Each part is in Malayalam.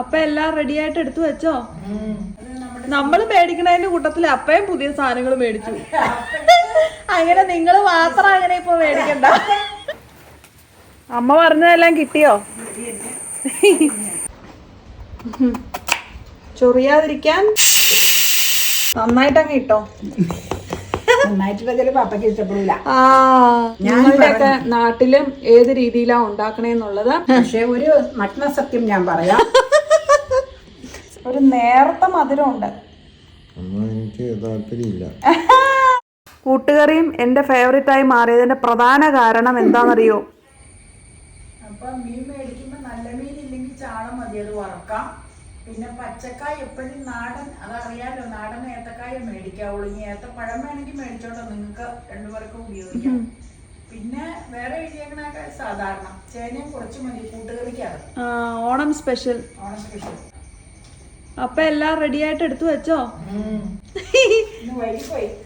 അപ്പൊ എല്ലാം റെഡി ആയിട്ട് എടുത്തു വെച്ചോ? നമ്മൾ മേടിക്കണതിന്റെ കൂട്ടത്തിൽ അപ്പയും പുതിയ സാധനങ്ങൾ മേടിച്ചു. അങ്ങനെ നിങ്ങൾ മാത്രം അങ്ങനെ ഇപ്പൊ മേടിക്കണ്ട. അമ്മ പറഞ്ഞതെല്ലാം കിട്ടിയോ? ചൊറിയാതിരിക്കാൻ ഇട്ടോ. അപ്പയ്ക്ക് ഇഷ്ടപ്പെടില്ല ആ ഞങ്ങളുടെയൊക്കെ നാട്ടിലും ഏത് രീതിയിലാ ഉണ്ടാക്കണേന്നുള്ളത്? പക്ഷെ ഒരു നഗ്നസത്യം ഞാൻ പറയാം. ഒരു നേർത്ത മധുരമുണ്ട്. എനിക്ക് താല്പര്യമില്ല. കൂട്ടുകറിയും എന്റെ ഫേവറേറ്റ് ആയി മാറിയതിന്റെ പ്രധാന കാരണം എന്താണെന്നറിയോ? അപ്പൊ മീൻ മേടിക്കുമ്പോൾ നല്ല മീൻ ഇല്ലെങ്കിൽ ചാളം മതി അത് വറക്കാം. പിന്നെ പച്ചക്കായ എപ്പോഴും നാടൻ അതറിയാലോ നാടൻ ഏത്തക്കായ മേടിക്കാവുള്ളൂ. ഇനി ഏത്തപ്പഴം വേണമെങ്കിൽ മേടിച്ചോട്ടോ നിങ്ങൾക്ക് രണ്ടുപേർക്കും ഉപയോഗിക്കാം. പിന്നെ വേറെ എഴുതിയേക്കണൊക്കെ സാധാരണ. ചേനയും കുറച്ച് മതി കൂട്ടുകറിക്കാണ് ആ, ഓണം സ്പെഷ്യൽ ഓണം സ്പെഷ്യൽ അപ്പൊ എല്ലാം റെഡി ആയിട്ട് എടുത്തു വെച്ചോ?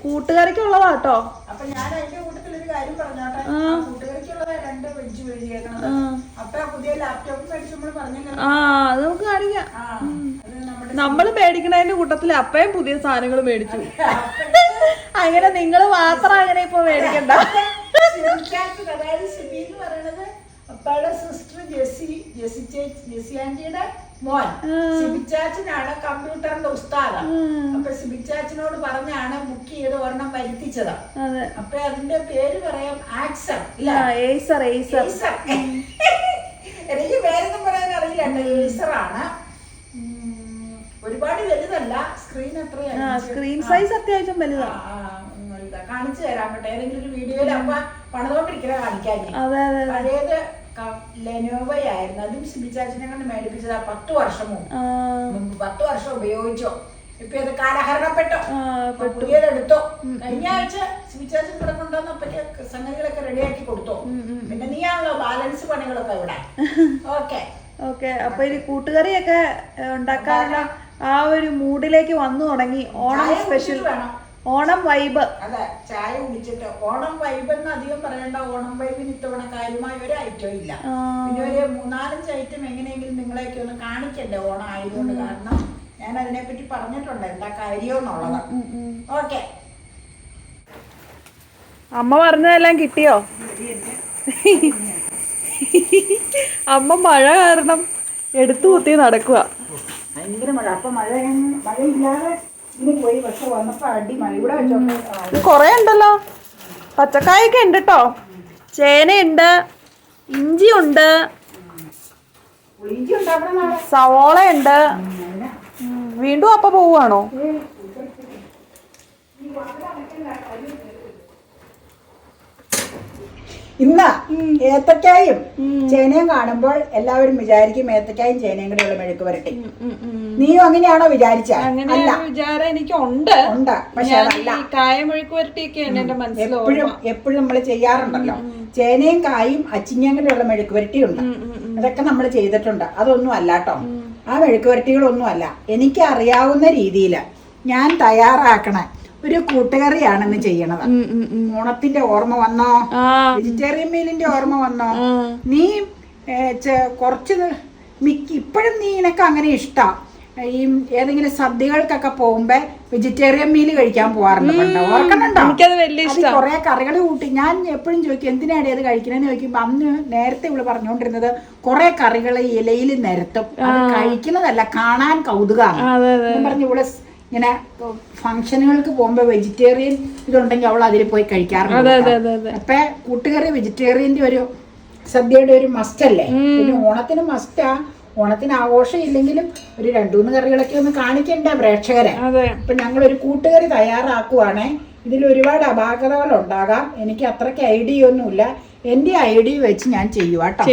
കൂട്ടുകാരിക്കുള്ളതാട്ടോ അപ്പൊ ഞാൻ അതിന്റെ കൂട്ടത്തിൽ ഒരു കാര്യം പറഞ്ഞോട്ടെ? കൂട്ടുകറിക്കുള്ളത് രണ്ട് വെജ് അപ്പൊ പുതിയ ലാപ്ടോപ്പ് മേടിച്ച് നമ്മൾ പറഞ്ഞല്ലോ. ആ അത് നമുക്ക് കാണിക്കാം. നമ്മൾ മേടിക്കണതിന്റെ കൂട്ടത്തിൽ അപ്പയും പുതിയ സാധനങ്ങൾ മേടിച്ചു. അങ്ങനെ നിങ്ങൾ മാത്രം അങ്ങനെ ഇപ്പൊ മേടിക്കണ്ട. അതായത് സിബി എന്ന് പറയുന്നത് അപ്പയുടെ സിസ്റ്റർ ജെസി ജെസി ചേച്ചി ജെസി ആന്റിയുടെ മോൻ സിബിച്ചാച്ചനാണ് കമ്പ്യൂട്ടറിന്റെ ഉസ്താദ. അപ്പൊ സിബിച്ചാച്ചനോട് പറഞ്ഞാണ് ബുക്ക് ചെയ്ത് ഒരെണ്ണം വരുത്തിച്ചത്. അപ്പൊ അതിന്റെ പേര് പറയാം ആക്സർ ഏസർ ഏസർ. എനിക്ക് പേരൊന്നും പറയാൻ അറിയില്ല ഏസർ ആണ് ഒരുപാട് വലുതല്ല സ്ക്രീൻ എത്രയാണ് സ്ക്രീൻ സൈസ് അത്യാവശ്യം വലുതാ. ആ, ഉം, ഇതാ. കാണിച്ചു തരാം കേട്ടോ ഏതെങ്കിലും ഒരു വീഡിയോയിൽ അമ്മ പണിതോണ്ടിരിക്കുന്ന കാണിക്കാൻ അതായത് പഴയത് ലെനോവയായിരുന്നു. അതും സിബിച്ചാച്ചിനെ കൊണ്ട് മേടിപ്പിച്ചതാ പത്ത് വർഷം മുമ്പ്. ആ, പത്ത് വർഷം ഉപയോഗിച്ചോ. ഇപ്പൊ അത് കാലഹരണപ്പെട്ടോ. പുതിയതെടുത്തോ. കഴിഞ്ഞ ആഴ്ച സിബിച്ചാച്ചൻ ഇവിടെ പറ്റിയ സംഗതികളൊക്കെ റെഡിയാക്കി കൊടുത്തോ. പിന്നെ നീയാണല്ലോ ബാലൻസ് പണികളൊക്കെ ഇവിടെ. ഓക്കെ ഓക്കെ അപ്പൊ ഇനി കൂട്ടുകറിയൊക്കെ ഉണ്ടാക്കാനുള്ള ആ ഒരു മൂഡിലേക്ക് വന്നു തുടങ്ങി. ഓണം സ്പെഷ്യൽ വേണം. ഓണം വൈബ്. അതെ ചായ കുടിച്ചിട്ട്. ഓണം വൈബ് എന്ന് അധികം പറയണ്ട. ഓണം വൈബിന് ഇത്തവണ കാര്യമായ ഒരു ഐറ്റം ഇല്ല. പിന്നെ ഒരു മൂന്നാലഞ്ച് ഐറ്റം എങ്ങനെയെങ്കിലും നിങ്ങളെയൊക്കെ ഒന്ന് കാണിക്കണ്ടേ ഓണം ആയതുകൊണ്ട്. കാരണം ഞാൻ അതിനെപ്പറ്റി പറഞ്ഞിട്ടുണ്ട് എന്താ കാര്യം എന്നുള്ളത്. ഓക്കെ. അമ്മ പറഞ്ഞതെല്ലാം കിട്ടിയോ? അമ്മ മഴ കാരണം എടുത്തു കുത്തി നടക്കുക ഭയങ്കര മഴ. അപ്പൊ മഴ മഴയില്ലാതെ ഇനി പോയി പക്ഷെ വന്നപ്പോൾ ഇവിടെ വെച്ചോണ്ട് കൊറേ ഉണ്ടല്ലോ. പച്ചക്കായൊക്കെ ഉണ്ട് കേട്ടോ ചേനയുണ്ട് ഇഞ്ചി ഉണ്ട് പുളിഞ്ചി ഉണ്ടാക്കണം നാളെ. സവോള ഉണ്ട് വീണ്ടും അപ്പ പോവാണോ ഇന്ന ഏത്തക്കായും ചേനയും കാണുമ്പോൾ എല്ലാവരും വിചാരിക്കും ഏത്തക്കായും ചേനയും ഉള്ള മെഴുക്ക് വരട്ടെ. നീയും അങ്ങനെയാണോ വിചാരിച്ച? അങ്ങനെ അല്ല. വിചാരം. എനിക്ക് ഉണ്ട്. ഉണ്ട് പക്ഷെ ഞാൻ അതല്ല. ഈ കായമെഴുക്ക് വരട്ടിയൊക്കെയാണ് എന്റെ മനസ്സിൽ എപ്പോഴും എപ്പോഴും നമ്മൾ ചെയ്യാറുണ്ടല്ലോ. ചേനയും കായും അച്ചിങ്ങയും കൂടെയുള്ള മെഴുക്ക് വരട്ടിയുണ്ട്. അതൊക്കെ നമ്മൾ ചെയ്തിട്ടുണ്ട്. അതൊന്നും അല്ല കേട്ടോ. ആ മെഴുക്ക് വരട്ടികളൊന്നും അല്ല. എനിക്ക് അറിയാവുന്ന രീതിയിൽ ഞാൻ തയ്യാറാക്കണ. ഒരു കൂട്ടുകറിയാണ് ഇന്ന് ചെയ്യണത് ഓണത്തിന്റെ ഓർമ്മ വന്നോ? വെജിറ്റേറിയൻ മീലിന്റെ ഓർമ്മ വന്നോ? നീ കുറച്ച് മിക്ക ഇപ്പോഴും നീ നിനക്ക് അങ്ങനെ ഇഷ്ടാ. ഈ ഏതെങ്കിലും സദ്യകൾക്കൊക്കെ പോകുമ്പോ വെജിറ്റേറിയൻ മീൽ കഴിക്കാൻ പോവാറുണ്ട് പണ്ട്. ഓർക്കണുണ്ടോ കുറെ കറികൾ കൂട്ടി. ഞാൻ എപ്പോഴും ചോദിക്കും എന്തിനാണ് അത് കഴിക്കണെന്ന് ചോദിക്കുമ്പോ അന്ന് നേരത്തെ ഇവൾ പറഞ്ഞുകൊണ്ടിരുന്നത് കുറെ കറികൾ ഇലയിൽ നിരത്തും. അത് കഴിക്കുന്നതല്ല കാണാൻ കൗതുകമാണ് പറഞ്ഞു ഇവിടെ ഇങ്ങനെ ഫംഗ്ഷനുകൾക്ക് പോകുമ്പോ വെജിറ്റേറിയൻ ഇതുണ്ടെങ്കിൽ അവൾ അതിൽ പോയി കഴിക്കാറുണ്ട് അപ്പൊ കൂട്ടുകറി വെജിറ്റേറിയന്റെ ഒരു സദ്യയുടെ ഒരു മസ്റ്റ് അല്ലേ? പിന്നെ ഓണത്തിന് മസ്റ്റാ ഓണത്തിന് ആഘോഷം ഇല്ലെങ്കിലും ഒരു രണ്ടു മൂന്ന് കറികളൊക്കെ ഒന്ന് കാണിക്കണ്ടേ പ്രേക്ഷകരെ. അപ്പൊ ഞങ്ങൾ ഒരു കൂട്ടുകറി തയ്യാറാക്കുവാണേ. ഇതിൽ ഒരുപാട് അപാകതകൾ ഉണ്ടാകാം. എനിക്ക് അത്രയ്ക്ക് ഐഡിയ ഒന്നുമില്ല. എന്റെ ഐഡിയ വെച്ച് ഞാൻ ചെയ്യുവാട്ടോ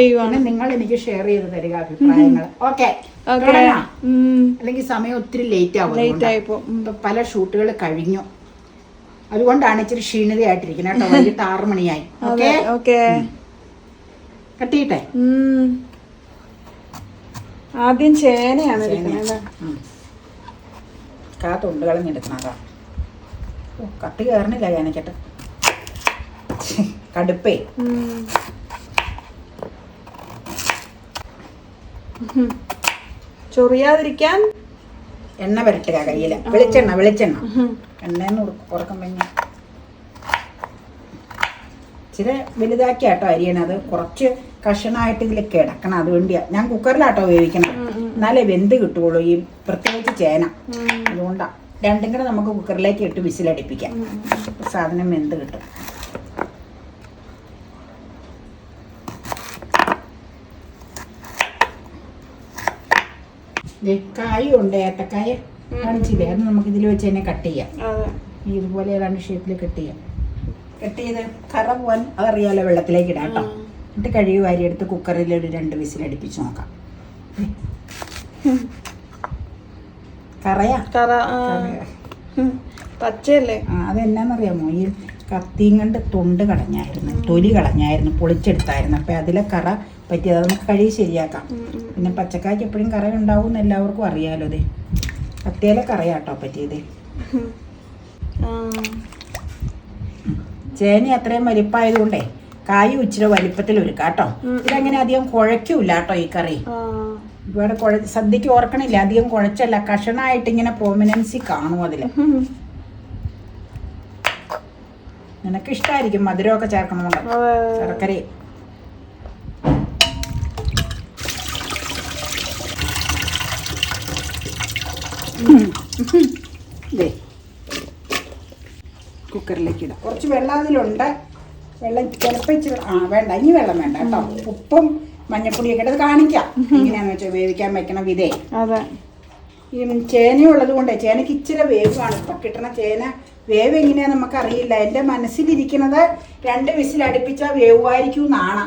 നിങ്ങൾ എനിക്ക് ഷെയർ ചെയ്ത് തരിക അഭിപ്രായങ്ങൾ. ഓക്കെ അല്ലെങ്കിൽ സമയം ഒത്തിരി ലേറ്റ് ആവും ലേറ്റ്. ആയിപ്പോ. പല ഷൂട്ടുകൾ കഴിഞ്ഞു. അതുകൊണ്ടാണ് ഇച്ചിരി ക്ഷീണിതയായിട്ടിരിക്കുന്നത് കേട്ടോ. വൈകിട്ട് ആറ് മണിയായി. ഓക്കെ ഓക്കെ കട്ടിയിട്ടെ? ആദ്യം ചേനയാണ് കാ തൊണ്ടുകളും എടുക്കണതാ ഓ കത്തി കയറണില്ല ഞാനേക്കട്ടെ കടുപ്പേ. ചൊറിയാതിരിക്കാൻ എണ്ണ പുരട്ടുക കയ്യിൽ വെളിച്ചെണ്ണ വെളിച്ചെണ്ണ. എണ്ണയെന്ന് കഴിഞ്ഞ ഇച്ചിരി വലുതാക്കി കേട്ടോ അരിയണത്. കുറച്ച് കഷണമായിട്ട് ഇതിൽ കിടക്കണം. അതുകൊണ്ടിയാ ഞാൻ കുക്കറിലാട്ടോ ഉപയോഗിക്കണം എന്നാലേ വെന്ത് കിട്ടുകയുള്ളൂ ഈ പ്രത്യേകിച്ച് ചേന. അതുകൊണ്ടാ. രണ്ടും കൂടെ നമുക്ക് കുക്കറിലേക്ക് ഇട്ട് വിസിലടിപ്പിക്കാം. സാധനം വെന്ത് കിട്ടും ദേ, കായും ഉണ്ട് ഏത്തക്കായ കാണിച്ചില്ലേ? അത് നമുക്ക് ഇതിൽ വെച്ച് തന്നെ കട്ട് ചെയ്യാം. ഇതുപോലെ ഏതാണ്ട് ഷേപ്പിൽ കട്ട് ചെയ്യാം. കട്ട് ചെയ്ത് കറ പോവാൻ അതറിയാലോ വെള്ളത്തിലേക്ക് ഇടാം കേട്ടോ എന്നിട്ട് കഴുകി വാരി എടുത്ത് കുക്കറിൽ ഒരു രണ്ട് വിസിൽ അടുപ്പിച്ച് നോക്കാം. കറയാ? കറ. പച്ചയല്ലേ? അതെന്നാന്നറിയാമോ? ഈ കത്തിയും കണ്ട് തൊണ്ട് കളഞ്ഞായിരുന്നു തൊലി കളഞ്ഞായിരുന്നു പൊളിച്ചെടുത്തായിരുന്നു. അപ്പം അതിലെ കറ പറ്റിയത് നമുക്ക് കഴുകി ശരിയാക്കാം. പിന്നെ പച്ചക്കായ്ക്ക് എപ്പോഴും കറി ഉണ്ടാവും എന്ന് എല്ലാവർക്കും അറിയാലോ അതെ കത്തിയിലെ കറിയാട്ടോ പറ്റിയത്. ചേന അത്രയും വലിപ്പമായതുകൊണ്ടേ കായ് ഇച്ചിരി വലിപ്പത്തിൽ ഒരുക്കാം കേട്ടോ ഇതങ്ങനെ അധികം കുഴയ്ക്കൂല കേട്ടോ ഈ കറി. ഇവിടെ കുഴ സദ്യക്ക് ഓർക്കണില്ല അധികം കുഴച്ചല്ല കഷണായിട്ട് ഇങ്ങനെ പ്രോമിനൻസി കാണും അതിൽ ഉം. നിനക്ക് ഇഷ്ടമായിരിക്കും മധുരമൊക്കെ ചേർക്കണമെന്നുണ്ടോ അതെ. ദേ. കുക്കറിലേക്ക് ഇടാം. കുറച്ച് വെള്ളം അതിലുണ്ട്. വെള്ളം ചിലപ്പോൾ ഇച്ചിരി ആ വേണ്ട. ഇനി വെള്ളം വേണ്ട കേട്ടോ. ഉപ്പും മഞ്ഞപ്പൊടിയൊക്കെ ഇട്ടത് കാണിക്കാം. ഇങ്ങനെയാണെന്ന് വെച്ചാൽ വേവിക്കാൻ വെക്കണം വിതേ അതെ. ഈ ചേനയുള്ളത് കൊണ്ട് ചേനക്ക് ഇച്ചിരി വേവാണ്. ഇപ്പം കിട്ടണ ചേന വേവ് എങ്ങനെയാ നമുക്കറിയില്ല. എന്റെ മനസ്സിലിരിക്കുന്നത് രണ്ട് വിസിൽ അടുപ്പിച്ചാൽ വേവുമായിരിക്കും എന്നാണ്.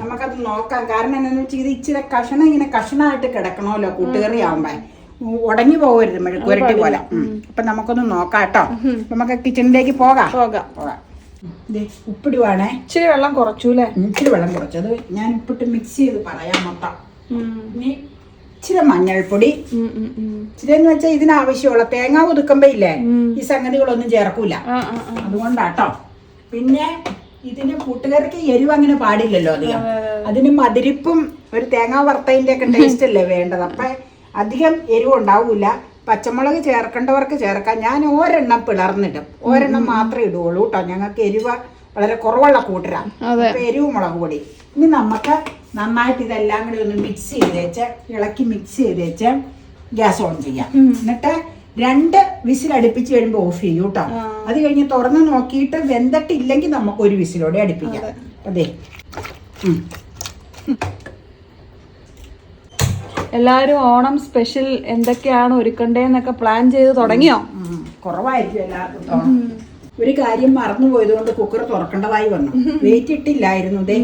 നമുക്കത് നോക്കാം. കാരണം എന്താണെന്ന് വെച്ചാൽ ഇത് ഇച്ചിരി കഷണം ഇങ്ങനെ കഷണമായിട്ട് കിടക്കണമല്ലോ കൂട്ടുകറി ആവുമ്പോ. ഉടഞ്ഞു പോകരുത് മെഴുക്കുരട്ടി പോലെ. അപ്പൊ നമുക്കൊന്ന് നോക്കാം കേട്ടോ. നമുക്ക് കിച്ചണിലേക്ക് പോകാം. പോകാം. പോകാം. ഉപ്പിടുവാണേ ഇച്ചിരി വെള്ളം കുറച്ചു ഇച്ചിരി വെള്ളം കുറച്ചു. അത് ഞാൻ ഉപ്പിട്ട് മിക്സ് ചെയ്ത് പറയാം മൊത്തം. ഇനി ഇച്ചിരി മഞ്ഞൾപ്പൊടി. ഇച്ചിരി എന്ന് വെച്ചാൽ ഇതിനാവശ്യമുള്ള തേങ്ങ ഒതുക്കുമ്പോ ഇല്ലേ. ഈ സംഗതികളൊന്നും ചേർക്കൂല. അതുകൊണ്ടാട്ടോ. പിന്നെ ഇതിന് കൂട്ടുകാർക്ക് എരിവ് അങ്ങനെ പാടില്ലല്ലോ അധികം. അതെ, അതെ, അതിന് മതിരിപ്പും ഒരു തേങ്ങ വറുത്തതിന്റെ ഒക്കെ ടേസ്റ്റ് അല്ലേ വേണ്ടത്? അപ്പൊ അധികം എരിവ് ഉണ്ടാവൂല. പച്ചമുളക് ചേർക്കേണ്ടവർക്ക് ചേർക്കാം. ഞാൻ ഒരെണ്ണം പിളർന്നിടും. ഒരെണ്ണം മാത്രമേ ഇടുകയുള്ളൂ കേട്ടോ ഞങ്ങൾക്ക് എരിവ് വളരെ കുറവുള്ള കൂട്ടരാ. എരിവ് മുളക് പൊടി. ഇനി നമുക്ക് നന്നായിട്ട് ഇതെല്ലാം കൂടി ഒന്ന് മിക്സ് ചെയ്ത് വെച്ച് ഇളക്കി മിക്സ് ചെയ്ത് വെച്ച് ഗ്യാസ് ഓൺ ചെയ്യാം. എന്നിട്ട് രണ്ട് വിസിൽ അടുപ്പിച്ച് കഴിയുമ്പോൾ ഓഫ് ചെയ്യൂ കേട്ടോ അത് കഴിഞ്ഞ് തുറന്ന് നോക്കിയിട്ട് വെന്തട്ടില്ലെങ്കിൽ നമുക്ക് ഒരു വിസിലോടെ അടുപ്പിക്കാം. അതെ. എല്ലാരും ഓണം സ്പെഷ്യൽ എന്തൊക്കെയാണ് ഒരുക്കണ്ടേന്നൊക്കെ പ്ലാൻ ചെയ്ത് തുടങ്ങിയോ. കുറവായിരിക്കും എല്ലാവർക്കും ഒരു കാര്യം മറന്നുപോയത് കൊണ്ട് കുക്കർ തുറക്കേണ്ടതായി വന്നു. വെയിറ്റ് ഇട്ടില്ലായിരുന്നു ദേ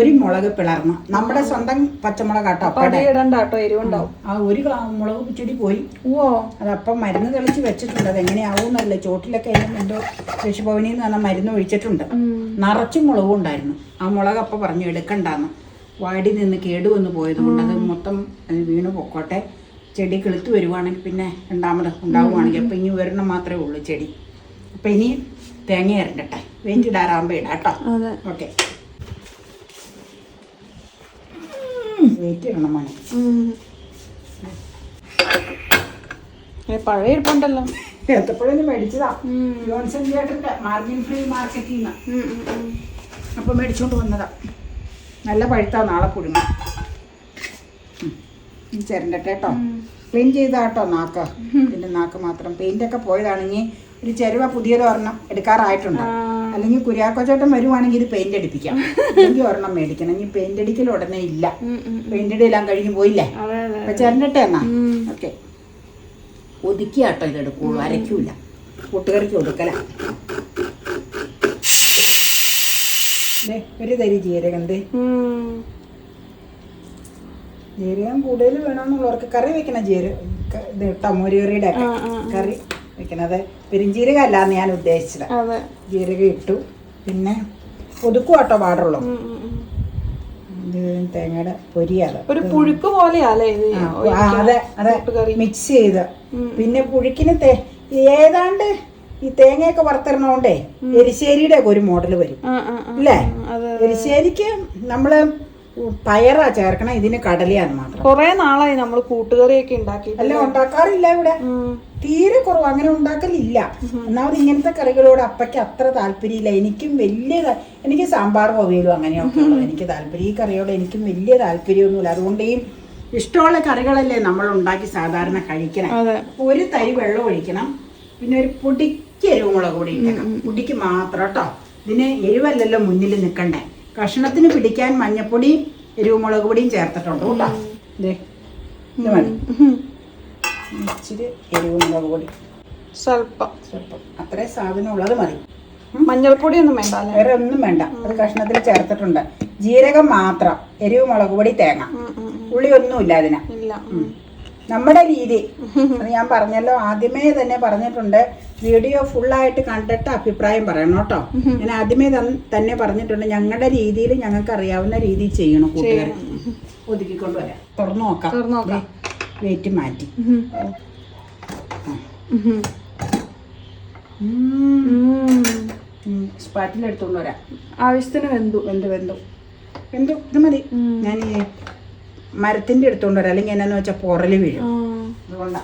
ഒരു മുളക് പിളർന്നു. നമ്മുടെ സ്വന്തം പച്ചമുളക് അത് എരിവുണ്ടാവും. ആ ഒരു മുളക് പിച്ചടി പോയി. ഓ അതപ്പം മരുന്ന് തെളിച്ച് വെച്ചിട്ടുണ്ട്. അതെങ്ങനെയാവുമെന്നല്ല ചോട്ടിലൊക്കെ എന്തോ കൃഷിഭവനിൽ നിന്ന് പറഞ്ഞ മരുന്ന് ഒഴിച്ചിട്ടുണ്ട്. നിറച്ചും മുളകും ഉണ്ടായിരുന്നു. ആ മുളക് അപ്പം പറഞ്ഞു എടുക്കണ്ടാന്ന്. വാടി നിന്ന് കേടുവന്ന് പോയതുകൊണ്ട് അത് മൊത്തം അത് വീണ് പൊക്കോട്ടെ. ചെടി കിളുത്ത് വരുവാണെങ്കിൽ പിന്നെ രണ്ടാമത് ഉണ്ടാവുകയാണെങ്കിൽ അപ്പം ഇനി ഒരെണ്ണം മാത്രമേ ഉള്ളൂ ചെടി. അപ്പം ഇനി തേങ്ങ ഇറങ്ങട്ടെ വേണ്ടിടാറാകുമ്പോൾ ഇടാം കേട്ടോ. ഓക്കെ. വെയിറ്റ് ഇടണം മോനെ പഴയ ഇരിപ്പുണ്ടല്ലോ ഏത്തപ്പഴം മേടിച്ചതാ. ജോൺസൺ ചേട്ടന്റെ മാർജിൻ ഫ്രീ മാർക്കറ്റിൽ നിന്ന്. അപ്പൊ മേടിച്ചുകൊണ്ട് വന്നതാ. നല്ല പഴുത്താ നാളെ കുടുങ്ങ. ചിരണ്ടട്ടെ കേട്ടോ. ക്ലീൻ ചെയ്താട്ടോ നാക്ക്. പിന്നെ നാക്ക് മാത്രം. പെയിന്റ് ഒക്കെ പോയതാണെങ്കിൽ ഒരു ചെരുവ പുതിയത് ഒരെണ്ണം എടുക്കാറായിട്ടുണ്ട്. അല്ലെങ്കിൽ കുര്യാക്കോച്ചോട്ടം വരുവാണെങ്കിൽ ഇത് പെയിന്റ് അടിപ്പിക്കാം. അല്ലെങ്കിൽ ഒരെണ്ണം മേടിക്കണം. ഇനി പെയിന്റ് അടിക്കൽ ഉടനെ ഇല്ല. പെയിന്റ് അടിയെല്ലാം കഴിഞ്ഞു പോയില്ലേ? അപ്പൊ ചേരണ്ടട്ടെ എന്നാ. ഓക്കെ ഒതുക്കിയാട്ടോ ഇത് എടുക്കുള്ളൂ അരയ്ക്കൂല. കൂട്ടുകാർക്ക് ഒതുക്കല. ദേ, ഒരു തരി ജീരകണ്ട് ദേ. ജീരകം കൂടുതൽ വേണമെന്നുള്ളവർക്ക് കറി വെക്കണ ജീരക ഇത് ആ. കറി വെക്കണത് പെരിഞ്ജീരകം അല്ലാന്ന് ഞാൻ ഉദ്ദേശിച്ചത്. ജീരകം ഇട്ടു. പിന്നെ ഒതുക്കും കേട്ടോ പാടുള്ളൂ. തേങ്ങയുടെ പൊരിയാത് ഒരു പുഴുക്ക് ആ, അതെ അതെ. മിക്സ് ചെയ്ത്. പിന്നെ പുഴുക്കിന് ഏതാണ്ട് ഈ തേങ്ങയൊക്കെ വറുത്തിരണോണ്ടേ എരിശ്ശേരിയുടെ ഒക്കെ ഒരു മോഡൽ വരും. അല്ലേ? എരിശ്ശേരിക്ക് നമ്മൾ പയറാ ചേർക്കണം ഇതിന് കടലയാണ് മാത്രം. കൊറേ നാളായി നമ്മൾ കൂട്ടുകറിയൊക്കെ ഉണ്ടാക്കി അല്ല ഉണ്ടാക്കാറില്ല ഇവിടെ. തീരെ കുറവ് അങ്ങനെ ഉണ്ടാക്കലില്ല. ഒന്നാമത് ഇങ്ങനത്തെ കറികളോട് അപ്പയ്ക്ക് അത്ര താല്പര്യമില്ല. എനിക്കും വലിയ എനിക്ക് സാമ്പാർ അവിയലും അങ്ങനെയൊക്കെ എനിക്ക് താല്പര്യം ഈ കറിയോട് എനിക്കും വലിയ താല്പര്യമൊന്നുമില്ല. അതുകൊണ്ട് ഈ ഇഷ്ടമുള്ള കറികളല്ലേ നമ്മൾ ഉണ്ടാക്കി സാധാരണ കഴിക്കണം. ഒരു തരി വെള്ളം ഒഴിക്കണം. പിന്നെ ഒരു പൊടിക്ക് എരിവുമുളക് കൂടി ഇട്ടേക്കാം പൊടിക്ക് മാത്രം കേട്ടോ. ഇതിന് എരിവല്ലല്ലോ മുന്നിൽ നിൽക്കണ്ടേ. കഷ്ണത്തിന് പിടിക്കാൻ മഞ്ഞപ്പൊടിയും എരിവുമുളക് പൊടിയും ചേർത്തിട്ടുണ്ട് കേട്ടോ. ഇത് ഇച്ചിരി എരിവുമുളക് പൊടി. സ്വല്പം. സ്വല്പം. അത്രേ സാധനം ഉള്ളത് മതി. മഞ്ഞൾപ്പൊടി ഒന്നും വേണ്ട വേറെ ഒന്നും വേണ്ട. അത് കഷ്ണത്തിൽ ചേർത്തിട്ടുണ്ട്. ജീരകം മാത്രം. എരിവ് മുളക് പൊടി തേങ്ങ. ഉള്ളി ഒന്നുമില്ല അതിന്. ഇല്ല. ഉം. നമ്മുടെ രീതി. അത് ഞാൻ പറഞ്ഞല്ലോ ആദ്യമേ തന്നെ പറഞ്ഞിട്ടുണ്ട് വീഡിയോ ഫുള്ളായിട്ട് കണ്ടിട്ട് അഭിപ്രായം പറയണം കേട്ടോ. ഞാൻ ആദ്യമേ തന്നെ പറഞ്ഞിട്ടുണ്ട് ഞങ്ങളുടെ രീതിയിൽ ഞങ്ങൾക്ക് അറിയാവുന്ന രീതിയിൽ ചെയ്യണം. കൂട്ടുകാരെ ഒതുക്കിക്കൊണ്ട് വരാം. തുറന്നു നോക്കാം. തുറന്ന് നോക്കാം. വെയിറ്റ് മാറ്റി. എടുത്തുകൊണ്ട് വരാം. ആവശ്യത്തിന് വെന്തു. വെന്തു വെന്തു. വെന്തു. ഇത് മതി. ഞാൻ മരത്തിന്റെ എടുത്തുകൊണ്ട് വരാം. അല്ലെങ്കിൽ എന്നാന്ന് വെച്ചാൽ പുറൽ വീഴും. അതുകൊണ്ടാ.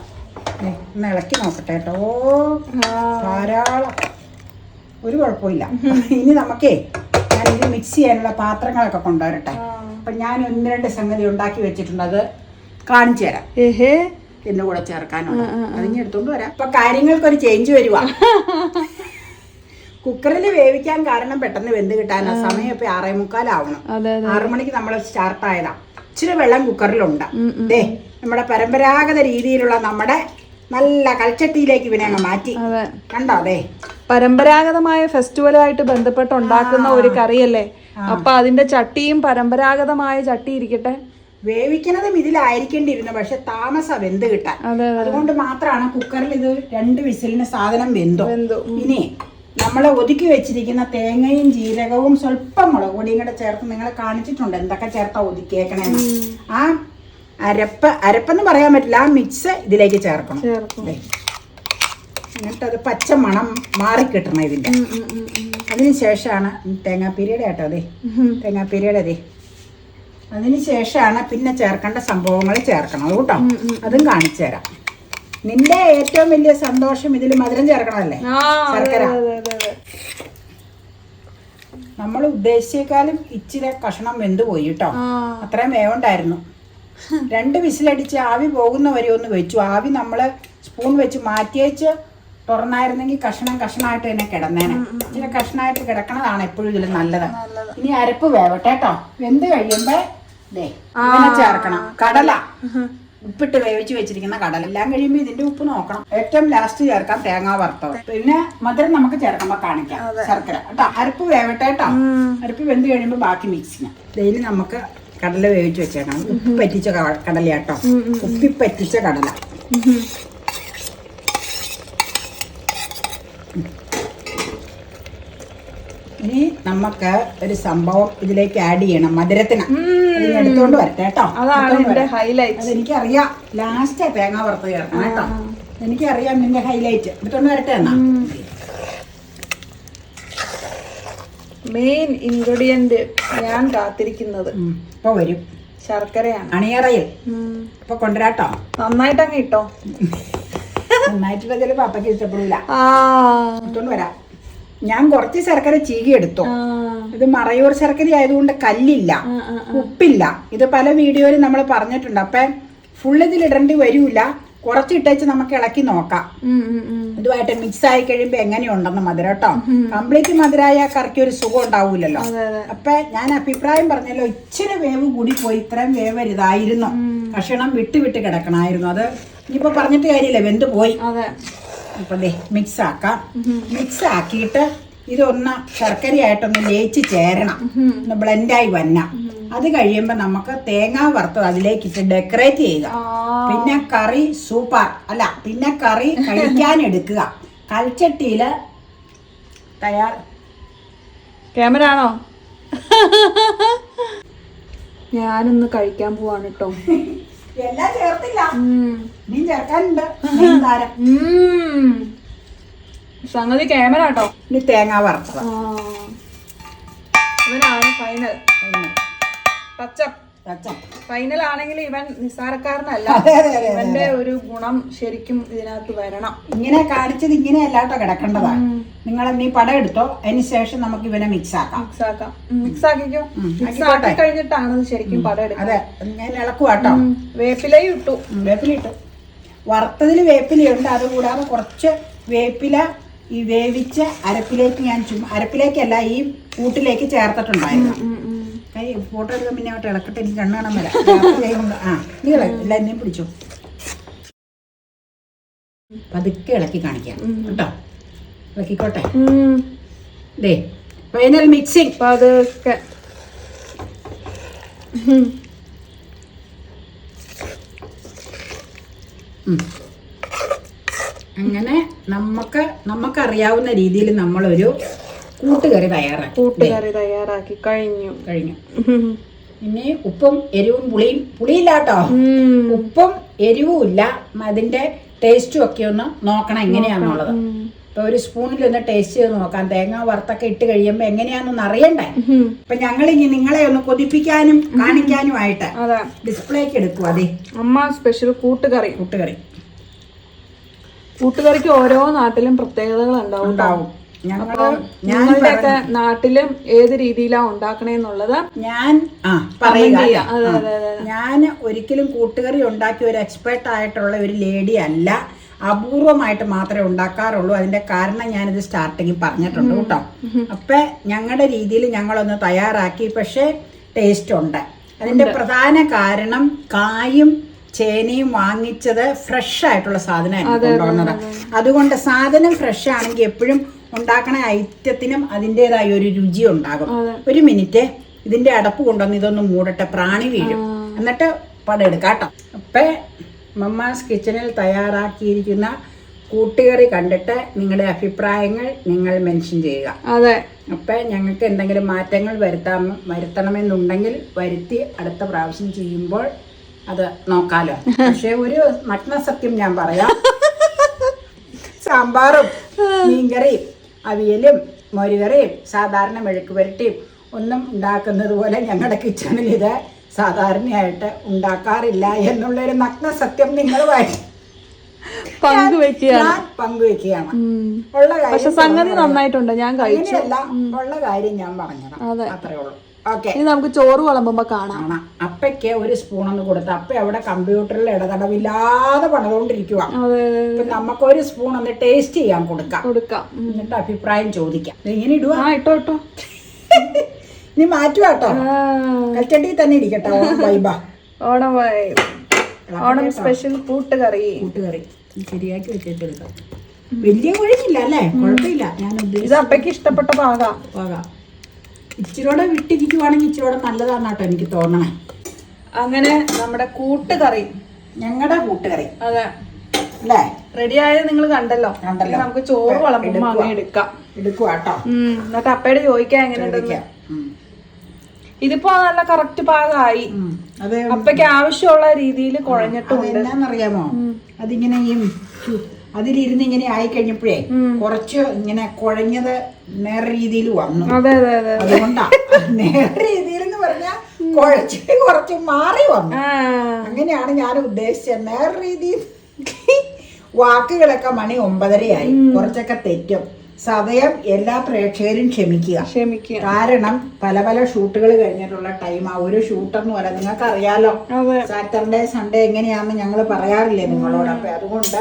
ഒന്ന് ഇളക്കി നോക്കട്ടെ കേട്ടോ. ധാരാളം. ഒരു കുഴപ്പമില്ല ഇനി നമുക്കേ ഞാൻ ഇത് മിക്സ് ചെയ്യാനുള്ള പാത്രങ്ങളൊക്കെ കൊണ്ടുവരട്ടെ. അപ്പൊ ഞാൻ ഒന്ന് രണ്ട് സംഗതി ഉണ്ടാക്കി വെച്ചിട്ടുണ്ട്. അത് കാണിച്ചു തരാം. ഏഹേ. കൂടെ ചേർക്കാനുണ്ട്. അതിനി എടുത്തോണ്ട് വരാം. അപ്പൊ കാര്യങ്ങൾക്കൊരു ചേഞ്ച് വരുവാ. കുക്കറിൽ വേവിക്കാൻ കാരണം പെട്ടെന്ന് വെന്ത് കിട്ടാനാ. സമയം ഇപ്പൊ ആറേ മുക്കാലാവണം അതെ അതെ. ആറു മണിക്ക് നമ്മൾ സ്റ്റാർട്ട് ആയതാ. ഇച്ചിരി വെള്ളം കുക്കറിലുണ്ട്. ദേ നമ്മുടെ പരമ്പരാഗത രീതിയിലുള്ള നമ്മുടെ നല്ല കൽച്ചട്ടിയിലേക്ക് ഇവനെ അങ്ങ് മാറ്റി. കണ്ടോ? അതെ പരമ്പരാഗതമായ ഫെസ്റ്റിവലുമായിട്ട് ബന്ധപ്പെട്ട് ഉണ്ടാക്കുന്ന ഒരു കറിയല്ലേ? അപ്പൊ അതിന്റെ ചട്ടിയും പരമ്പരാഗതമായ ചട്ടി ഇരിക്കട്ടെ? വേവിക്കുന്നതും ഇതിലായിരിക്കേണ്ടിയിരുന്നു പക്ഷെ താമസ വെന്ത് കിട്ടാൻ. അതുകൊണ്ട് മാത്രമാണ് കുക്കറിൽ ഇത് രണ്ട് വിസിലിന് സാധനം വെന്തോ. വെന്തു. ഇനി നമ്മൾ ഒതുക്കി വെച്ചിരിക്കുന്ന തേങ്ങയും ജീരകവും സ്വല്പം മുളക് പൊടിയും കൂടെ ചേർത്ത് നിങ്ങളെ കാണിച്ചിട്ടുണ്ട് എന്തൊക്കെ ചേർത്താ ഒതുക്കിയേക്കണേ ആ അരപ്പ് അരപ്പെന്ന് പറയാൻ പറ്റില്ല ആ മിക്സ് ഇതിലേക്ക് ചേർക്കണം. ചേർക്കും. അത് എന്നിട്ടത് പച്ച മണം മാറിക്കിട്ടണം ഉം. അതിന് ശേഷമാണ് തേങ്ങാപ്പീരിയുടെ കേട്ടോ അതെ. തേങ്ങാപ്പീരിയുടെ അതെ അതിന് ശേഷമാണ് പിന്നെ ചേർക്കേണ്ട സംഭവങ്ങൾ ചേർക്കണം കേട്ടോ. അതും കാണിച്ചു തരാം നിന്റെ ഏറ്റവും വലിയ സന്തോഷം ഇതിൽ മധുരം ചേർക്കണമല്ലേ ശർക്കര. നമ്മൾ ഉദ്ദേശിച്ചേക്കാളും ഇച്ചിരി കഷണം വെന്തുപോയി കേട്ടോ അത്രയും വേവുണ്ടായിരുന്നു. രണ്ട് വിസിലടിച്ച് ആവി പോകുന്ന വരെ ഒന്ന് വെച്ചു. ആവി നമ്മൾ സ്പൂൺ വെച്ച് മാറ്റിയേച്ച് തുറന്നായിരുന്നെങ്കിൽ കഷ്ണം കഷ്ണമായിട്ട് തന്നെ കിടന്നേനെ. ഇച്ചിരി കഷ്ണമായിട്ട് കിടക്കണതാണ് എപ്പോഴും ഇതിൽ നല്ലത്. ഇനി അരപ്പ് വേവട്ടെ കേട്ടോ വെന്ത് കഴിയുമ്പോ ദേ ചേർക്കണം. കടല. ഉപ്പിട്ട് വേവിച്ച് വെച്ചിരിക്കുന്ന കടല. എല്ലാം കഴിയുമ്പോൾ ഇതിന്റെ ഉപ്പ് നോക്കണം. ഏറ്റവും ലാസ്റ്റ് ചേർക്കാം തേങ്ങാ വറുത്തത്. പിന്നെ മധുരം നമുക്ക് ചേർക്കുമ്പോൾ കാണിക്കാം. ശർക്കര. കേട്ടോ? അരപ്പ് വേവട്ടെ കേട്ടോ? അരപ്പ് വെന്ത് കഴിയുമ്പോൾ ബാക്കി മിക്സിന് ഡെയിലി നമുക്ക് കടല വേവിച്ച് വെച്ചേക്കണം. ഉപ്പ് പറ്റിച്ച കടല കടലയാട്ടോ. ഉപ്പി പറ്റിച്ച കടല. ഇനി നമുക്ക് ഒരു സംഭവം ഇതിലേക്ക് ആഡ് ചെയ്യണം മധുരത്തിന്. എടുത്തോണ്ട് വരട്ടെ കേട്ടോ. അതെനിക്കറിയാം. ലാസ്റ്റ് തേങ്ങ വറുത്ത് ചേർക്കണം കേട്ടോ. എനിക്കറിയാം നിന്റെ ഹൈലൈറ്റ് എടുത്തോണ്ട് വരട്ടെ എന്നാ. മെയിൻ ഇൻഗ്രീഡിയന്റ് ഞാൻ കാത്തിരിക്കുന്നത് ഇപ്പൊ വരും. ശർക്കരയാണ്. അണിയറയിൽ. ഇപ്പൊ കൊണ്ടുവരാട്ടോ. നന്നായിട്ട് അങ്ങ് ഇട്ടോ നന്നായിട്ടുള്ള ചിലപ്പോ അപ്പയ്ക്ക് ഇഷ്ടപ്പെടില്ല എടുത്തോണ്ട് വരാം. ഞാൻ കുറച്ച് ശർക്കര ചീകി എടുത്തു. ഇത് മറയൂർ ശർക്കര ആയതുകൊണ്ട് കല്ലില്ല ഉപ്പില്ല. ഇത് പല വീഡിയോയിലും നമ്മൾ പറഞ്ഞിട്ടുണ്ട്. അപ്പൊ ഫുൾ ഇതിൽ ഇടേണ്ടി വരൂല. കുറച്ച് ഇട്ടേച്ച് നമുക്ക് ഇളക്കി നോക്കാം. ഇതുമായിട്ട് മിക്സ് ആയി കഴിയുമ്പോൾ എങ്ങനെയുണ്ടെന്ന് മധുര കേട്ടോ കംപ്ലീറ്റ് മധുരായ കറിക്ക് ഒരു സുഖം ഉണ്ടാവൂലല്ലോ. അപ്പൊ ഞാൻ അഭിപ്രായം പറഞ്ഞല്ലോ ഇച്ചിരി വേവ് കൂടി പോയി ഇത്രയും വേവരുതായിരുന്നു കഷണം വിട്ട് വിട്ട് കിടക്കണമായിരുന്നു അത് ഇനിയിപ്പോ പറഞ്ഞിട്ട് കാര്യമില്ല വെന്ത് പോയി. അപ്പൊ ദേ മിക്സ് ആക്കാം. മിക്സ് ആക്കിയിട്ട് ഇതൊന്ന് ശർക്കരയായിട്ടൊന്ന് ലയിച്ച് ചേരണം. ഒന്ന് ബ്ലെൻഡായി വന്ന അത് കഴിയുമ്പോൾ നമുക്ക് തേങ്ങ വറുത്തത് അതിലേക്ക് ഇട്ട് ഡെക്കറേറ്റ് ചെയ്യുക പിന്നെ കറി സൂപ്പർ. അല്ല പിന്നെ കറി കഴിക്കാൻ എടുക്കുക. കൽച്ചട്ടിയിൽ തയ്യാർ ക്യാമറ ആണോ ഞാനൊന്ന് കഴിക്കാൻ പോവാണ് കേട്ടോ എല്ലാം ചേർത്തില്ല. നീ ചേർക്കാനുണ്ട്. താരം. സംഗതി ക്യാമറ കേട്ടോ ഇനി തേങ്ങ വറുത്തത്. ഇവനാണ് ഫൈനൽ ടച്ചപ്പ് ഫൈനൽ ആണെങ്കിൽ ഇവൻ നിസ്സാരക്കാരനല്ല. ഇവന്റെ ഒരു ഗുണം ശരിക്കും ഇതിനകത്ത് വരണം. ഇങ്ങനെ കാണിച്ചത് ഇങ്ങനെ അല്ലാട്ടോ കിടക്കേണ്ടതാണ് നിങ്ങൾ നീ പടം എടുത്തോ അതിന് ശേഷം നമുക്ക് ഇവനെ മിക്സ് ആക്കാം. മിക്സ് ആക്കാം. മിക്സ് ആക്കിക്കോ. മിക്സ് ആക്കി കഴിഞ്ഞിട്ടാണ് ശരിക്കും പടം എടുക്കുക അതെ ഞാൻ ഇളക്കുവാട്ടോ. വേപ്പിലയും ഇട്ടു. വേപ്പില ഇട്ടു വറുത്തതിൽ വേപ്പിലയുണ്ട്. അതുകൂടാതെ കുറച്ച് വേപ്പില ഈ വേവിച്ച അരപ്പിലേക്ക് ഞാൻ ചുമ്മാ അരപ്പിലേക്കല്ല ഈ കൂട്ടിലേക്ക് ചേർത്തിട്ടുണ്ടായിരുന്നു. ഫോട്ടോ എടുക്കാൻ പിന്നെ അവിടെ ഇളക്കട്ടെ എനിക്ക് കണ്ണു കാണാൻ വരാം ആ നീ എല്ലാം എന്നെയും പിടിച്ചു. പതുക്കെ ഇളക്കി കാണിക്കാം കേട്ടോ? ഇളക്കിക്കോട്ടെ. ദേ ഫൈനൽ മിക്സിങ്. പതുക്കെ. അങ്ങനെ നമുക്ക് നമുക്കറിയാവുന്ന രീതിയിൽ നമ്മളൊരു കൂട്ടുകറി തയ്യാറാക്കി. കൂട്ടുകറി തയ്യാറാക്കി. കഴിഞ്ഞു. കഴിഞ്ഞു. പിന്നെ ഉപ്പും എരിവും പുളിയും പുളിയില്ലാട്ടോ. ഉപ്പും എരിവും ഇല്ല. അതിന്റെ ടേസ്റ്റും ഒക്കെ ഒന്ന് നോക്കണം എങ്ങനെയാണെന്നുള്ളത് ഇപ്പൊ ഒരു സ്പൂണിൽ ഒന്ന് ടേസ്റ്റ് ചെയ്ത് നോക്കാം. തേങ്ങ വറുത്തൊക്കെ ഇട്ട് കഴിയുമ്പോ എങ്ങനെയാണെന്ന് അറിയണ്ടേ? ഇപ്പൊ ഞങ്ങൾ ഇനി നിങ്ങളെ ഒന്ന് കൊതിപ്പിക്കാനും കാണിക്കാനും ആയിട്ട് ഡിസ്പ്ലേക്ക് എടുക്കും അതെ അമ്മ സ്പെഷ്യൽ കൂട്ടുകറി. കൂട്ടുകറി. കൂട്ടുകറിക്ക് ഓരോ നാട്ടിലും പ്രത്യേകതകൾ ഉണ്ടാവും. ഞങ്ങൾ അപ്പം നാട്ടിലും ഏത് രീതിയിലാ ഉണ്ടാക്കണേന്നുള്ളത് ഞാൻ ആ പറയുക. അതെ, അതെ, അതെ. ഞാൻ ഒരിക്കലും കൂട്ടുകറി ഉണ്ടാക്കിയ ഒരു എക്സ്പെർട്ട് ആയിട്ടുള്ള ഒരു ലേഡി അല്ല. അപൂർവമായിട്ട് മാത്രമേ ഉണ്ടാക്കാറുള്ളൂ. അതിന്റെ കാരണം ഞാനിത് സ്റ്റാർട്ടിങ്ങിൽ പറഞ്ഞിട്ടുണ്ട് കേട്ടോ. അപ്പൊ ഞങ്ങളുടെ രീതിയിൽ ഞങ്ങളൊന്ന് തയ്യാറാക്കി. പക്ഷേ ടേസ്റ്റ് ഉണ്ട്. അതിന്റെ പ്രധാന കാരണം കായും ചേനയും വാങ്ങിച്ചത് ഫ്രഷ് ആയിട്ടുള്ള സാധനമായിരുന്നു കൊണ്ടുവന്നത്. അതുകൊണ്ട് സാധനം ഫ്രഷ് ആണെങ്കിൽ എപ്പോഴും ഉണ്ടാക്കണ ഐറ്റത്തിനും അതിന്റെതായ ഒരു രുചി ഉണ്ടാകും. ഒരു മിനിറ്റ് ഇതിന്റെ അടപ്പ് കൊണ്ടുവന്ന് ഇതൊന്ന് മൂടട്ടെ പ്രാണി വീഴും. എന്നിട്ട് പടയെടുക്കാം കേട്ടോ. അപ്പൊ മമ്മാസ് കിച്ചണിൽ തയ്യാറാക്കിയിരിക്കുന്ന കൂട്ടുകറി കണ്ടിട്ട് നിങ്ങളുടെ അഭിപ്രായങ്ങൾ നിങ്ങൾ മെൻഷൻ ചെയ്യുക. അതെ. അപ്പം ഞങ്ങൾക്ക് എന്തെങ്കിലും മാറ്റങ്ങൾ വരുത്താം വരുത്തണമെന്നുണ്ടെങ്കിൽ വരുത്തി അടുത്ത പ്രാവശ്യം ചെയ്യുമ്പോൾ അത് നോക്കാലോ. പക്ഷെ ഒരു നഗ്നസത്യം ഞാൻ പറയാം. സാമ്പാറും മീൻകറിയും അവിയലും മോരുകറിയും സാധാരണ മെഴുക്ക് പുരട്ടിയും ഒന്നും ഉണ്ടാക്കുന്നത് പോലെ ഞങ്ങളുടെ കിച്ചണിൽ ഇത് സാധാരണയായിട്ട് ഉണ്ടാക്കാറില്ല എന്നുള്ളൊരു നഗ്ന സത്യം നിങ്ങൾ പങ്കുവെക്കുകയാണ്. പങ്കുവെക്കുകയാണ്. ഉള്ള കാര്യം സംഗതി നന്നായിട്ടുണ്ട്. ഞാൻ കഴിച്ചു. അങ്ങനെയല്ല ഉള്ള കാര്യം ഞാൻ പറഞ്ഞതാണ്. അതെ. അത്രേ ഉള്ളൂ. ഇനി നമുക്ക് ചോറ് വിളമ്പുമ്പോ കാണാം. അപ്പയ്ക്ക് ഒരു സ്പൂണൊന്ന് കൊടുത്ത അപ്പ അവിടെ കമ്പ്യൂട്ടറിൽ ഇടതടവില്ലാതെ പണിതുകൊണ്ടിരിക്കുക നമുക്ക് ഒരു നമുക്കൊരു സ്പൂൺ ഒന്ന് ടേസ്റ്റ് ചെയ്യാൻ കൊടുക്കാം. കൊടുക്കാം. എന്നിട്ട് അഭിപ്രായം ചോദിക്കാം. ഇങ്ങനെ ഇടുക ആ ഇട്ടോ ഇട്ടോ. ഇനി മാറ്റുക കേട്ടോ കൽച്ചട്ടി തന്നെ ഇരിക്കട്ടെ ഓണം വൈബ ഓണം ഓണം സ്പെഷ്യൽ കൂട്ടുകറി. കൂട്ടുകറി. ശരിയാക്കി വെച്ചിട്ടെടുക്കാം വലിയ കുഴഞ്ഞില്ല അല്ലേ? കുഴപ്പമില്ല. ഞാൻ ഇത് അപ്പയ്ക്ക് ഇഷ്ടപ്പെട്ട ഭാഗം പോകാം. ഇച്ചിരൂടെ വിട്ടിരിക്കുവാണെങ്കിൽ ഇച്ചിരൂടെ നല്ലതാണെന്നാട്ടോ എനിക്ക് തോന്നണേ. അങ്ങനെ നമ്മുടെ കൂട്ടുകറി. ഞങ്ങളുടെ കൂട്ടുകറി. അതെ. അല്ലേ? റെഡി ആയത് നിങ്ങൾ കണ്ടല്ലോ. കണ്ടല്ലോ. നമുക്ക് ചോറ് വിളമ്പുമ്പോ അങ്ങനെ എടുക്കാം. എടുക്കുവാട്ടോ കേട്ടോ. എന്നിട്ട് അപ്പയുടെ ചോദിക്കാം. എങ്ങനെയുണ്ടെന്ന് ഇതിപ്പോ നല്ല കറക്റ്റ് പാകമായി. അപ്പയ്ക്ക് ആവശ്യമുള്ള രീതിയിൽ കുഴഞ്ഞിട്ടുണ്ട്. അതെന്നാന്നറിയാമോ? അതിങ്ങനെ ഈ അതിലിരുന്ന് ഇങ്ങനെ ആയി കഴിഞ്ഞപ്പോഴേ കുറച്ച് ഇങ്ങനെ കുഴഞ്ഞത് നേരെ രീതിയിൽ വന്നു. അതെ അതെ അതെ അതുകൊണ്ടാ. നേർ രീതിയിൽ എന്ന് പറഞ്ഞാൽ കുഴച്ച് കുറച്ച് മാറി വന്നു. അങ്ങനെയാണ് ഞാൻ ഉദ്ദേശിച്ചത്. നേരെ രീതിയിൽ വാക്കുകളൊക്കെ മണി ഒമ്പതരയായി. കുറച്ചൊക്കെ തെറ്റും. സദയം എല്ലാ പ്രേക്ഷകരും ക്ഷമിക്കുക. ക്ഷമിക്കുക. കാരണം പല പല ഷൂട്ടുകൾ കഴിഞ്ഞിട്ടുള്ള ടൈമാ. ഒരു ഷൂട്ടെന്ന് പറയാം. നിങ്ങൾക്ക് അറിയാലോ സാറ്റർഡേ സൺഡേ എങ്ങനെയാണെന്ന് ഞങ്ങൾ പറയാറില്ലേ നിങ്ങളോട്. അപ്പൊ അതുകൊണ്ട്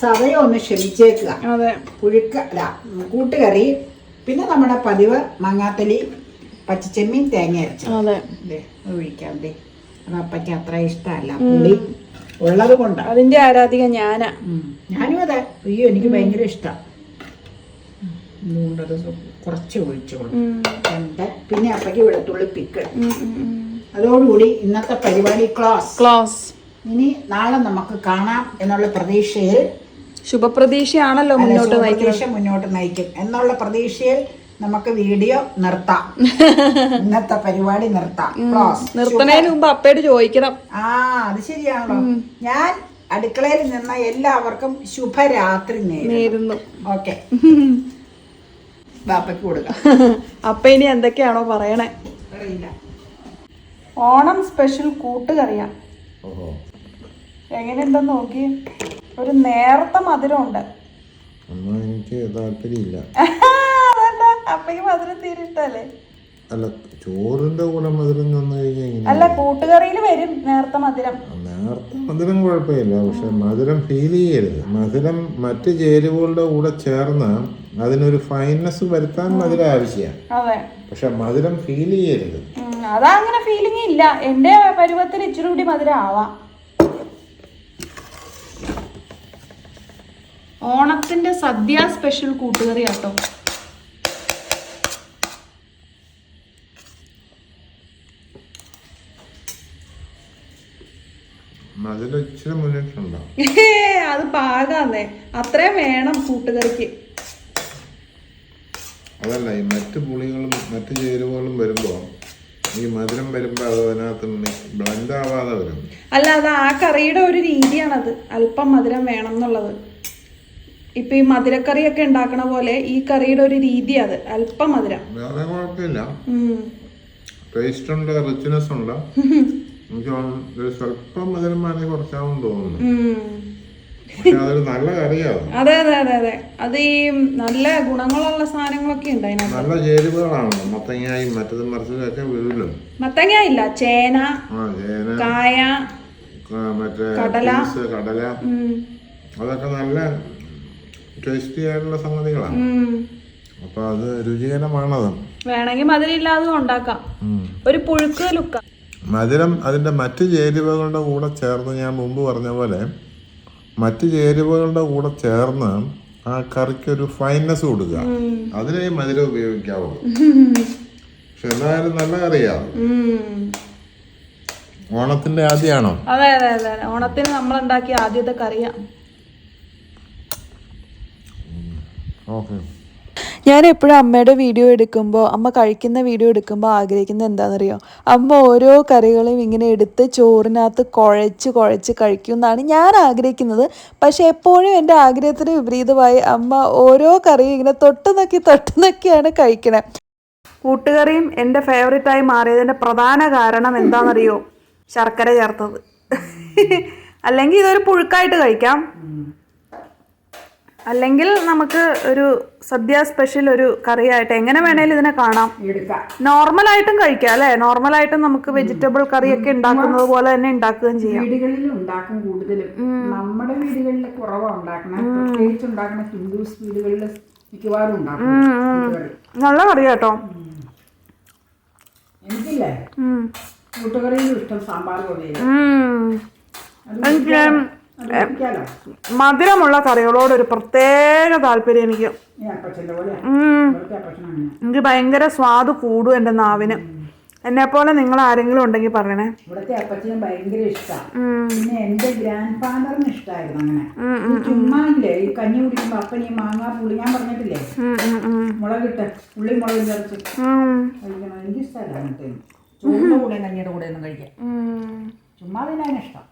സദയം ഒന്ന് ക്ഷമിച്ചേക്കുക. അതെ. പുഴുക്ക അല്ല കൂട്ടുകറി പിന്നെ നമ്മുടെ പതിവ് മങ്ങാത്തലി പച്ചച്ചെമ്മീൻ തേങ്ങ അരച്ച അതെ. ഒഴിക്കാം ദേ. അത് അപ്പയ്ക്ക് അത്ര ഇഷ്ടമല്ല. പുളി ഉള്ളത് കൊണ്ട്. അതിന്റെ ആരാധിക ഞാനാ. ഞാനും അതെ. അയ്യോ എനിക്ക് ഭയങ്കര ഇഷ്ടം. അതുകൊണ്ടത് കുറച്ച് ഒഴിച്ചോളൂ പിന്നെ അപ്പയ്ക്ക് വെളുത്തുള്ളി പിക്ക്. അതോടുകൂടി ഇന്നത്തെ പരിപാടി ക്ലാസ് ക്ലാസ് ഇനി നാളെ നമുക്ക് കാണാം എന്നുള്ള പ്രതീക്ഷയിൽ ശുഭപ്രതീക്ഷയാണല്ലോ മുന്നോട്ട് നയിക്കുന്നത് ശുഭപ്രതീക്ഷ മുന്നോട്ട് നയിക്കും. എന്നുള്ള പ്രതീക്ഷയിൽ നമുക്ക് വീഡിയോ നിർത്താം. ഇന്നത്തെ പരിപാടി നിർത്താം. നിർത്തുന്നതിന് നിർത്തണേന് മുമ്പ് അപ്പയോട് ചോദിക്കണം. ആ അത് ശരിയാണോ ഞാൻ അടുക്കളയിൽ നിന്ന എല്ലാവർക്കും ശുഭരാത്രി നേരും നേരുന്നു. ഓക്കെ. ബാപ്പയ്ക്ക് കൊടുക്കാം. അപ്പ ഇനി എന്തൊക്കെയാണോ പറയണേ? അറിയില്ല ഓണം സ്പെഷ്യൽ കൂട്ടുകറിയാ. ഓഹോ. എങ്ങനെയുണ്ടെന്ന് നോക്കി? ഒരു നേർത്ത മധുരമുണ്ട്. എനിക്ക് താല്പര്യമില്ല. മധുരം തീരെ ഇഷ്ടല്ലേ അല്ല ചോറിന്റെ കൂടെ മധുരം വന്നു കഴിഞ്ഞാൽ അല്ല കൂട്ടുകറിയിൽ വരും നേർത്ത മധുരം. നേർത്ത മധുരം കുഴപ്പമില്ല പക്ഷെ മധുരം ഫീൽ ചെയ്യരുത്. മധുരം മറ്റ് ചേരുവകളുടെ കൂടെ ചേർന്ന് അതിനൊരു ഫൈനസ് വരുത്താൻ മധുരം ആവശ്യമാണ് പക്ഷെ മധുരം ഫീൽ ചെയ്യരുത്. അതങ്ങനെ അതാ അങ്ങനെ ഫീലിംഗ് ഇല്ല. എന്റെ പരുവത്തിൽ ഇച്ചിരി കൂടി മധുരം ആവാം. ഓണത്തിന്റെ സദ്യ സ്പെഷ്യൽ കൂട്ടുകറി ആട്ടോ അത് പാകാന്നേ. അത്രേ വേണം കൂട്ടുകറിക്ക്. അതല്ല ഈ മറ്റു പുളികളും മറ്റു ചേരുവകളും വരുമ്പോ ഈ മധുരം വരുമ്പോ അത് അതിനകത്ത് ബ്ലെൻഡ് ആവാതെ വരും. അല്ല അത് ആ കറിയുടെ ഒരു രീതിയാണത്. അല്പം മധുരം വേണം എന്നുള്ളത്. ഇപ്പൊ ഈ മധുരക്കറിയൊക്കെ ഉണ്ടാക്കണ പോലെ ഈ കറിയുടെ ഒരു രീതി അത് അല്പം മധുരം. വേറെ കുഴപ്പമില്ല. ടേസ്റ്റ് ഉണ്ട് റിച്ച്നെസ് ഉണ്ട്. എനിക്ക് സ്വല്പം മധുരം വേണമെങ്കിൽ കുറച്ചാവും തോന്നുന്നു. നല്ല അതെ. അതെ അതെ അതെ അത്. ഈ നല്ല ഗുണങ്ങളുള്ള സാധനങ്ങളൊക്കെ ഉണ്ട് അതിനകത്ത്. നല്ല ചേരുവകളാണ്. മത്തങ്ങായും മറ്റതും മറിച്ചതും ഒക്കെ വീഴുമല്ലോ മത്തങ്ങ ഇല്ല ചേന കായ മറ്റേ കടല. കടല. അതൊക്കെ നല്ല ടേസ്റ്റി ആയിട്ടുള്ള സംഗതികളാണ്. അപ്പൊ അത് രുചികരമാണത്. വേണമെങ്കിൽ മധുരം ഇല്ലാതെ ഉണ്ടാക്കാം. ഒരു പുഴുക്ക് ലുക്ക. മധുരം അതിന്റെ മറ്റു ചേരുവകളുടെ കൂടെ ചേർന്ന് ഞാൻ മുമ്പ് പറഞ്ഞ പോലെ മറ്റു ചേരുവകളുടെ കൂടെ ചേർന്ന് ആ കറിക്ക് ഒരു ഫൈനസ് കൊടുക്കുക. അതിനെ മധുരം ഉപയോഗിക്കാവുള്ളൂ പക്ഷെ എന്തായാലും നല്ല കറിയാണ് ഓണത്തിന്റെ ആദ്യമാണോ അതെ അതെ അതെ. ഓണത്തിന് നമ്മൾ ഉണ്ടാക്കിയ ആദ്യത്തെ കറിയാ. ഓക്കെ. ഞാൻ എപ്പോഴും അമ്മയുടെ വീഡിയോ എടുക്കുമ്പോൾ അമ്മ കഴിക്കുന്ന വീഡിയോ എടുക്കുമ്പോൾ ആഗ്രഹിക്കുന്നത് എന്താണെന്നറിയോ? അമ്മ ഓരോ കറികളും ഇങ്ങനെ എടുത്ത് ചോറിനകത്ത് കുഴച്ച് കുഴച്ച് കഴിക്കും എന്നാണ് ഞാൻ ആഗ്രഹിക്കുന്നത്. പക്ഷേ എപ്പോഴും എന്റെ ആഗ്രഹത്തിന് വിപരീതമായി അമ്മ ഓരോ കറിയും ഇങ്ങനെ തൊട്ട് നക്കി തൊട്ട് നക്കിയാണ് കഴിക്കണേ. കൂട്ടുകറിയും എന്റെ ഫേവറേറ്റായി മാറിയതിന്റെ പ്രധാന കാരണം എന്താണെന്നറിയോ? ശർക്കര ചേർത്തത്. അല്ലെങ്കിൽ ഇതൊരു പുഴുക്കായിട്ട് കഴിക്കാം. അല്ലെങ്കിൽ നമുക്ക് ഒരു സദ്യ സ്പെഷ്യൽ ഒരു കറിയായിട്ട് എങ്ങനെ വേണേലും ഇതിനെ കാണാം. നോർമൽ ആയിട്ടും കഴിക്കാം അല്ലേ? നോർമലായിട്ടും നമുക്ക് വെജിറ്റബിൾ കറിയൊക്കെ ഉണ്ടാക്കുന്നത് പോലെ തന്നെ ഉണ്ടാക്കുകയും ചെയ്യാം. വീടുകളിൽ ഉണ്ടാക്കും കൂടുതലും. നമ്മുടെ വീടുകളിൽ കുറവാണ് പ്രത്യേകിച്ച് ഉണ്ടാക്കുന്ന ഹിന്ദുസ് വീടുകളിൽ മിക്കവാറും ഉണ്ടാക്കും നല്ല കറി കേട്ടോ എനിക്കില്ലേ. കൂട്ടുകറിയിലും ഇഷ്ടം സാമ്പാർ പൊടിയില്ല മധുരമുള്ള കറികളോട് ഒരു പ്രത്യേക താല്പര്യം എനിക്ക്. എനിക്ക് ഭയങ്കര സ്വാദ് കൂടും എന്റെ നാവിന്. എന്നെ പോലെ നിങ്ങൾ ആരെങ്കിലും ഉണ്ടെങ്കിൽ പറയണേ. ഇവിടുത്തെ അപ്പച്ചന് ഭയങ്കര ഇഷ്ടമാണ് പിന്നെ എന്റെ ഗ്രാൻഡ് ഫാദറിന് ഇഷ്ടമായിരുന്നു അങ്ങനെ ഈ ചുമ്മാ ഇല്ലേ? ഈ കഞ്ഞി കുടിക്കുമ്പോ അപ്പൻ ഈ മാങ്ങാ പുളി ഞാൻ പറഞ്ഞിട്ടില്ലേ. മുളകിട്ട് ഉള്ളി മുളക് ചേർത്ത്. കഴിക്കണം. എനിക്ക് ഇഷ്ടമല്ല അങ്ങനത്തെ. ചോറിന്റെ കൂടെ കഞ്ഞിയുടെ കൂടെ ഒന്നും കഴിക്കാൻ. ഉം. ചുമ്മാ തിന്നാൻ ഇഷ്ടം.